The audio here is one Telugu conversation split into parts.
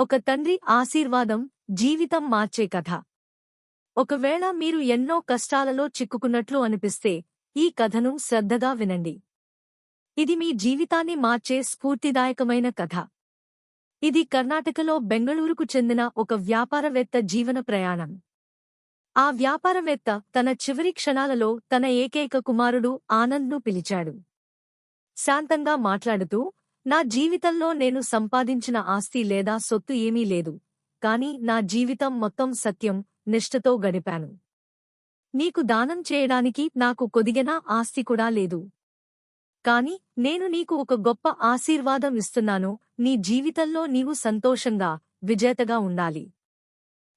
ఒక తండ్రి ఆశీర్వాదం జీవితం మార్చే కథ. ఒకవేళ మీరు ఎన్నో కష్టాలలో చిక్కుకున్నట్లు అనిపిస్తే ఈ కథను శ్రద్ధగా వినండి. ఇది మీ జీవితాన్ని మార్చే స్ఫూర్తిదాయకమైన కథ. ఇది కర్ణాటకలో బెంగళూరుకు చెందిన ఒక వ్యాపారవేత్త జీవన ప్రయాణం. ఆ వ్యాపారవేత్త తన చివరి క్షణాలలో తన ఏకైక కుమారుడు ఆనంద్ను పిలిచాడు. శాంతంగా మాట్లాడుతూ నా జీవితంలో నేను సంపాదించిన ఆస్తి లేదా సొత్తు ఏమీ లేదు. కాని నా జీవితం మొత్తం సత్యం నిష్ఠతో గడిపాను. నీకు దానం చేయడానికి నాకు కొదిగినా ఆస్తి కూడా లేదు. కాని నేను నీకు ఒక గొప్ప ఆశీర్వాదం ఇస్తున్నాను. నీ జీవితంలో నీవు సంతోషంగా విజేతగా ఉండాలి.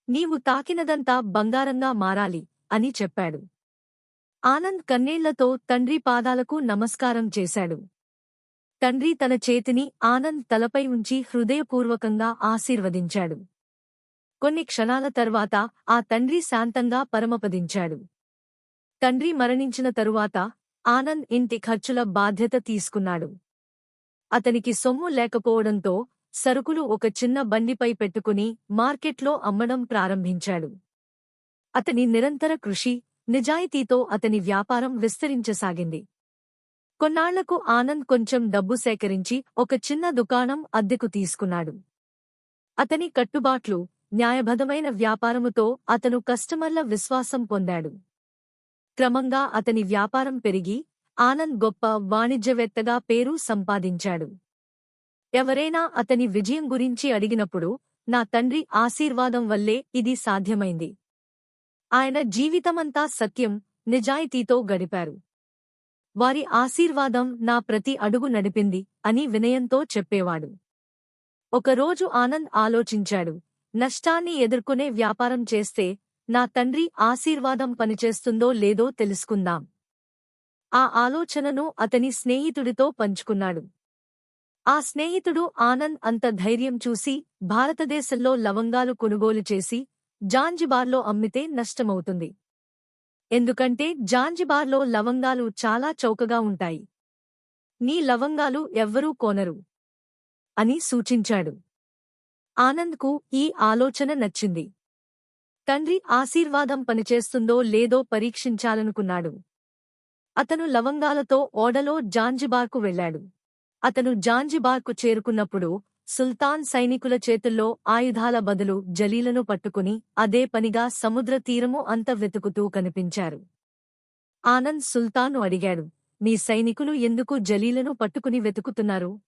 నీవు తాకినదంతా బంగారంగా మారాలి అని చెప్పాడు. ఆనంద్ కన్నేళ్ళతో తండ్రి పాదాలకు నమస్కారం చేశాడు. తండ్రి తన చేతిని ఆనంద్ తలపై ఉంచి హృదయపూర్వకంగా ఆశీర్వదించాడు. కొన్ని క్షణాల తర్వాత ఆ తండ్రి శాంతంగా పరమపదించాడు. తండ్రి మరణించిన తరువాత ఆనంద్ ఇంటి ఖర్చుల బాధ్యత తీసుకున్నాడు. అతనికి సొమ్ము లేకపోవడంతో సరుకులు ఒక చిన్న బండిపై పెట్టుకుని మార్కెట్లో అమ్మడం ప్రారంభించాడు. అతని నిరంతర కృషి నిజాయితీతో అతని వ్యాపారం విస్తరించసాగింది. కొన్నాళ్ళకు ఆనంద్ కొంచెం డబ్బు సేకరించి ఒక చిన్న దుకాణం అద్దెకు తీసుకున్నాడు. అతని కట్టుబాట్లు న్యాయబద్ధమైన వ్యాపారముతో అతను కస్టమర్ల విశ్వాసం పొందాడు. క్రమంగా అతని వ్యాపారం పెరిగి ఆనంద్ గొప్ప వాణిజ్యవేత్తగా పేరు సంపాదించాడు. ఎవరైనా అతని విజయం గురించి అడిగినప్పుడు నా తండ్రి ఆశీర్వాదం వల్లే ఇది సాధ్యమైంది. ఆయన జీవితమంతా సత్యం నిజాయితీతో గడిపారు. వారి ఆశీర్వాదం నా ప్రతి అడుగు నడిపింది అని వినయంతో చెప్పేవాడు. ఒకరోజు ఆనంద్ ఆలోచించాడు నష్టాన్ని ఎదుర్కొనే వ్యాపారం చేస్తే నా తండ్రి ఆశీర్వాదం పనిచేస్తుందో లేదో తెలుసుకుందాం. ఆ ఆలోచనను అతని స్నేహితుడితో పంచుకున్నాడు. ఆ స్నేహితుడు ఆనంద్ అంత ధైర్యం చూసి భారతదేశంలో లవంగాలు కొనుగోలు చేసి జాంజిబార్లో అమ్మితే నష్టమవుతుంది. ఎందుకంటే జాంజిబార్లో లవంగాలు చాలా చౌకగా ఉంటాయి. నీ లవంగాలు ఎవ్వరూ కోనరు అని సూచించాడు. ఆనంద్కు ఈ ఆలోచన నచ్చింది. తండ్రి ఆశీర్వాదం పనిచేస్తుందో లేదో పరీక్షించాలనుకున్నాడు. అతను లవంగాలతో ఓడలో జాంజిబార్కు వెళ్ళాడు అతను జాంజిబార్కు చేరుకున్నప్పుడు సుల్తాన్ సైనికుల చేతుల్లో ఆయుధాల బదులు జలీలను పట్టుకుని అదే పనిగా సముద్ర తీరము అంత వెతుకుతూ కనిపించారు. ఆనంద్ సుల్తాను అడిగాడు మీ సైనికులు ఎందుకు జలీలను పట్టుకుని వెతుకుతున్నారు?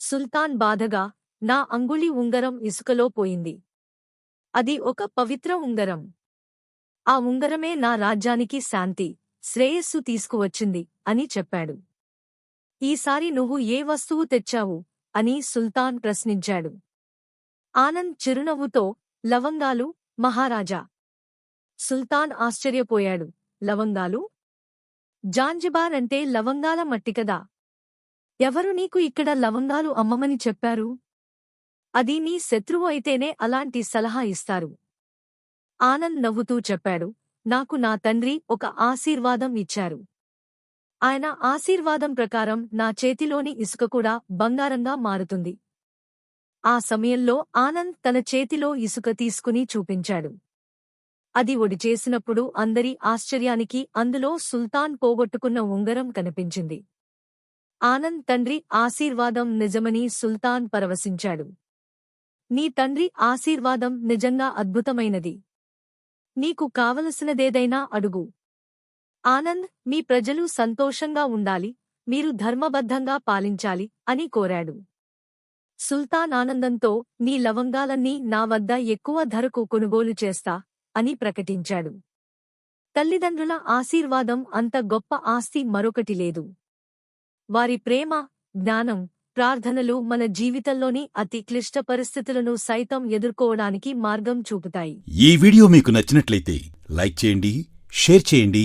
సుల్తాన్ బాధగా నా అంగుళి ఉంగరం ఇసుకలో పోయింది. అది ఒక పవిత్ర ఉంగరం. ఆ ఉంగరమే నా రాజ్యానికి శాంతి శ్రేయస్సు తీసుకువచ్చింది అని చెప్పాడు. ఈసారి నువ్వు ఏ వస్తువు తెచ్చావు? అని సుల్తాన్ ప్రశ్నించాడు. ఆనంద్ చిరునవ్వుతో లవంగాలు మహారాజా సుల్తాన్ ఆశ్చర్యపోయాడు. లవంగాలు? జాంజిబార్ అంటే లవంగాల మట్టికదా ఎవరు నీకు ఇక్కడ లవంగాలు అమ్మమని చెప్పారు? అది నీ శత్రువు అయితేనే అలాంటి సలహా ఇస్తారు ఆనంద్ నవ్వుతూ చెప్పాడు. నాకు నా తండ్రి ఒక ఆశీర్వాదం ఇచ్చారు. ఆయన ఆశీర్వాదం ప్రకారం నా చేతిలోని ఇసుక కూడా బంగారంగా మారుతుంది. ఆ సమయంలో ఆనంద్ తన చేతిలో ఇసుక తీసుకుని చూపించాడు. అది ఒడిచేసినప్పుడు అందరి ఆశ్చర్యానికి అందులో సుల్తాన్ పోగొట్టుకున్న ఉంగరం కనిపించింది. ఆనంద్ తండ్రి ఆశీర్వాదం నిజమని సుల్తాన్ పరవశించాడు. నీ తండ్రి ఆశీర్వాదం నిజంగా అద్భుతమైనది. నీకు కావలసినదేదైనా అడుగు. ఆనంద్ మీ ప్రజలు సంతోషంగా ఉండాలి మీరు ధర్మబద్ధంగా పాలించాలి అని కోరాడు. సుల్తాన్ ఆనందంతో నీ లవంగాలన్నీ నా వద్ద ఎక్కువ ధరకు కొనుగోలు చేస్తా అని ప్రకటించాడు. తల్లిదండ్రుల ఆశీర్వాదం అంత గొప్ప ఆస్తి మరొకటి లేదు. వారి ప్రేమ జ్ఞానం ప్రార్థనలు మన జీవితంలోని అతి క్లిష్ట పరిస్థితులను సైతం ఎదుర్కోవడానికి మార్గం చూపుతాయి. ఈ వీడియో మీకు నచ్చినట్లయితే లైక్ చేయండి షేర్ చేయండి